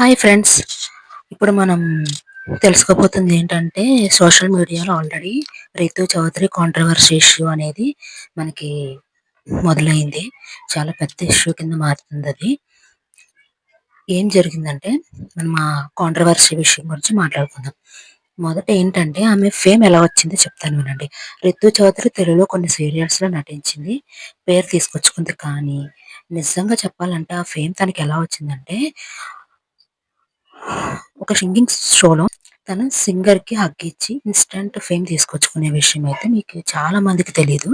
Hi friends. ఇప్పుడు మనం తెలుసుకోబోతుంది ఏంటంటే సోషల్ మీడియాలో already Ritu Chowdary controversy issue అనేది మనకి మొదలైంది. చాలా పెద్ద ఇష్యూ కింద మారుతుంది అది ఏం జరిగిందంటే మనం ఆ కాంట్రవర్సీ విషయం గురించి మాట్లాడుకుందాం. మొదట ఏంటంటే ఆమె ఫేమ్ ఎలా వచ్చిందో చెప్తాను వినండి. రితు చౌదరి తెలుగులో కొన్ని సీరియల్స్లో నటించింది. పేరు తీసుకొచ్చుకుంది కానీ నిజంగా చెప్పాలంటే ఆ ఫేమ్ తనకి ఎలా వచ్చిందంటే ఒక సింగింగ్ షోలో తను సింగర్కి హగ్ ఇచ్చి ఇన్స్టంట్ ఫేమ్ తీసుకొచ్చుకునే విషయం అయితే మీకు చాలా మందికి తెలియదు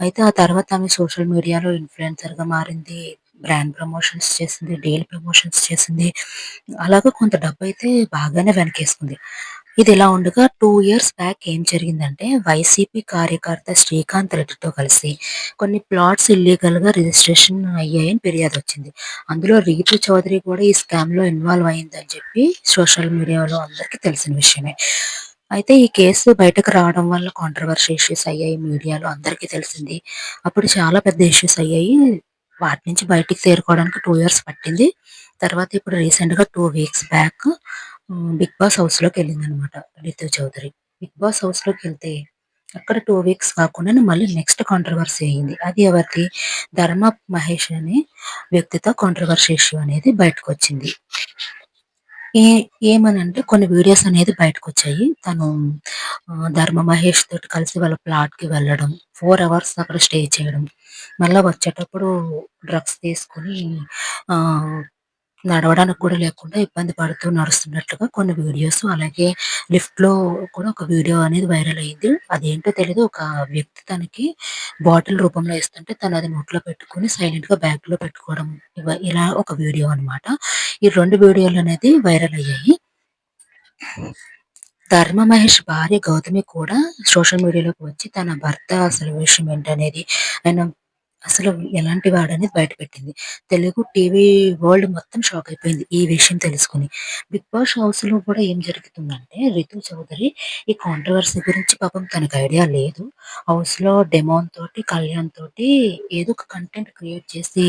అయితే ఆ తర్వాత ఆమె సోషల్ మీడియాలో ఇన్ఫ్లుయెన్సర్గా మారింది బ్రాండ్ ప్రమోషన్స్ చేసింది డైలీ ప్రమోషన్స్ చేసింది. అలాగా కొంత డబ్బు అయితే బాగానే వెనకేసుకుంది. ఇది ఇలా ఉండగా టూ ఇయర్స్ బ్యాక్ ఏం జరిగిందంటే వైసీపీ కార్యకర్త శ్రీకాంత్ రెడ్డితో కలిసి కొన్ని ప్లాట్స్ ఇల్లీగల్గా రిజిస్ట్రేషన్ అయ్యాయని ఫిర్యాదు వచ్చింది. అందులో రీతు చౌదరి కూడా ఈ స్కామ్లో ఇన్వాల్వ్ అయిందని చెప్పి సోషల్ మీడియాలో అందరికీ తెలిసిన విషయమే. అయితే ఈ కేసు బయటకు రావడం వల్ల కాంట్రవర్సీ ఇష్యూస్ అయ్యాయి మీడియాలో అందరికీ తెలిసింది. అప్పుడు చాలా పెద్ద ఇష్యూస్ అయ్యాయి. వాటి నుంచి బయటికి తేరుకోవడానికి టూ ఇయర్స్ పట్టింది. తర్వాత ఇప్పుడు రీసెంట్గా two weeks back Bigg Boss హౌస్లోకి వెళ్ళింది అనమాట రితు చౌదరి. బిగ్ బాస్ హౌస్లోకి వెళ్తే అక్కడ టూ వీక్స్ కాకుండా మళ్ళీ నెక్స్ట్ కాంట్రవర్సీ అయింది అది ఎవరికి ధర్మ మహేష్ అనే వ్యక్తితో కాంట్రవర్సీ ఇష్యూ అనేది బయటకు వచ్చింది. ఏ ఏమనంటే కొన్ని వీడియోస్ అనేది బయటకు వచ్చాయి. తను ధర్మ మహేష్ తోటి కలిసి వాళ్ళ ప్లాట్కి వెళ్ళడం ఫోర్ అవర్స్ అక్కడ స్టే చేయడం మళ్ళీ వచ్చేటప్పుడు డ్రగ్స్ తీసుకుని నడవడానికి కూడా లేకుండా ఇబ్బంది పడుతూ నడుస్తున్నట్లుగా కొన్ని వీడియోస్ అలాగే లిఫ్ట్లో కూడా ఒక వీడియో అనేది వైరల్ అయింది. అదేంటో తెలియదు ఒక వ్యక్తి తనకి బాటిల్ రూపంలో ఇస్తుంటే తను అది నోట్లో పెట్టుకుని సైలెంట్గా బ్యాగ్లో పెట్టుకోవడం ఇలా ఒక వీడియో అనమాట ఈ రెండు వీడియోలు అనేది వైరల్ అయ్యాయి. ధర్మ మహేష్ భార్య గౌతమి కూడా సోషల్ మీడియాలోకి వచ్చి తన భర్త అసలు విషయం ఏంటనేది ఆయన అసలు ఎలాంటి వాడనేది బయటపెట్టింది. తెలుగు టీవీ వరల్డ్ మొత్తం షాక్ అయిపోయింది. ఈ విషయం తెలుసుకుని 'బిగ్ బాస్' హౌస్లో కూడా ఏం జరుగుతుందంటే రితు చౌదరి ఈ కాంట్రవర్సీ గురించి పాపం తనకు ఐడియా లేదు. హౌస్లో డెమోన్ తోటి, కళ్యాణ్ తోటి ఏదో ఒక కంటెంట్ క్రియేట్ చేసి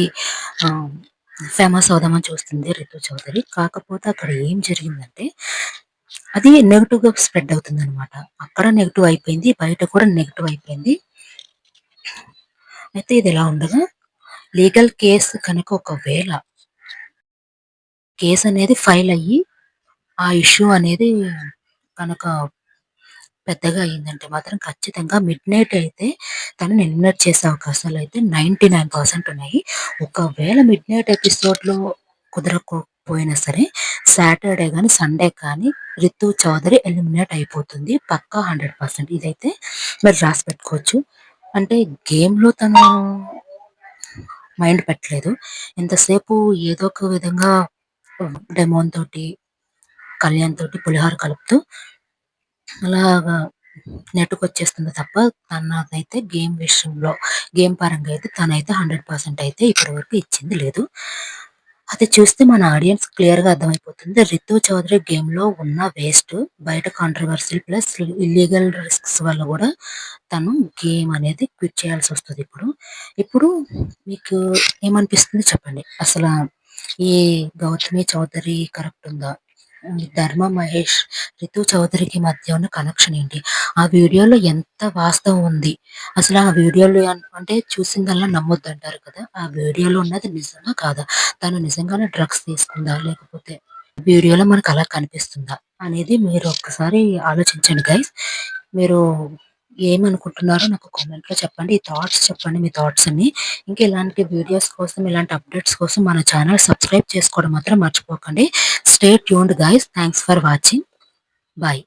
ఫేమస్ అవుదామని చూస్తుంది రితు చౌదరి. కాకపోతే అక్కడ ఏం జరిగిందంటే అది నెగిటివ్గా స్ప్రెడ్ అవుతుందనమాట. అక్కడ నెగిటివ్ అయిపోయింది. బయట కూడా నెగిటివ్ అయిపోయింది. అయితే ఇది ఇలా ఉండగా లీగల్ కేసు కనుక ఒకవేళ కేసు అనేది ఫైల్ అయ్యి ఆ ఇష్యూ అనేది కనుక పెద్దగా అయిందంటే మాత్రం ఖచ్చితంగా మిడ్ నైట్ అయితే తను ఎలిమినేట్ చేసే అవకాశాలు అయితే నైంటీ నైన్ పర్సెంట్ ఉన్నాయి. ఒకవేళ మిడ్ నైట్ ఎపిసోడ్లో కుదరకపోయినా సరే సాటర్డే కానీ సండే కానీ రితు చౌదరి ఎలిమినేట్ అయిపోతుంది పక్కా హండ్రెడ్ పర్సెంట్. ఇదైతే మీరు రాసి పెట్టుకోవచ్చు. అంటే గేమ్‌లో తను మైండ్ పెట్టలేదు. ఇంతసేపు ఏదో ఒక విధంగా డెమోన్ తోటి, కళ్యాణ్ తోటి పులిహోర కలుపుతూ అలాగా నెట్టుకొచ్చేస్తుంది తప్ప తనకైతే గేమ్ విషయంలో గేమ్ పరంగా అయితే తనైతే పర్సెంట్ అయితే ఇప్పటి వరకు ఇచ్చింది లేదు. అది చూస్తే మన ఆడియన్స్ క్లియర్గా అర్థమైపోతుంది. రితు చౌదరి గేమ్లో ఉన్న వేస్ట్. బయట కాంట్రవర్సీ ప్లస్ ఇల్లీగల్ రిస్క్స్ వల్ల కూడా తను గేమ్ అనేది క్విట్ చేయాల్సి వస్తుంది ఇప్పుడు. ఇప్పుడు మీకు ఏమనిపిస్తుంది చెప్పండి. అసలు ఈ గౌతమి చౌదరి కరెక్ట్ ఉందా? ధర్మ మహేష్, రితు చౌదరికి మధ్య ఉన్న కనెక్షన్ ఏంటి? ఆ వీడియోలో ఎంత వాస్తవం ఉంది? అసలు ఆ వీడియోలో అంటే చూసిందల్లా అంటారు కదా! ఆ వీడియోలో ఉన్నది నిజంగా కాదా? తను నిజంగానే డ్రగ్స్ తీసుకుందా? లేకపోతే వీడియోలో మనకు అలా కనిపిస్తుందా? అనేది మీరు ఒక్కసారి ఆలోచించండి గైస్. మీరు ఏమనుకుంటున్నారో నాకు కామెంట్‌లో చెప్పండి. ఈ థాట్స్ చెప్పండి మీ థాట్స్ అన్ని. ఇంకా ఇలాంటి వీడియోస్ కోసం, ఇలాంటి అప్డేట్స్ కోసం మన ఛానల్ సబ్స్క్రైబ్ చేసుకోవడం మాత్రం మర్చిపోకండి. Stay tuned guys. Thanks for watching. Bye.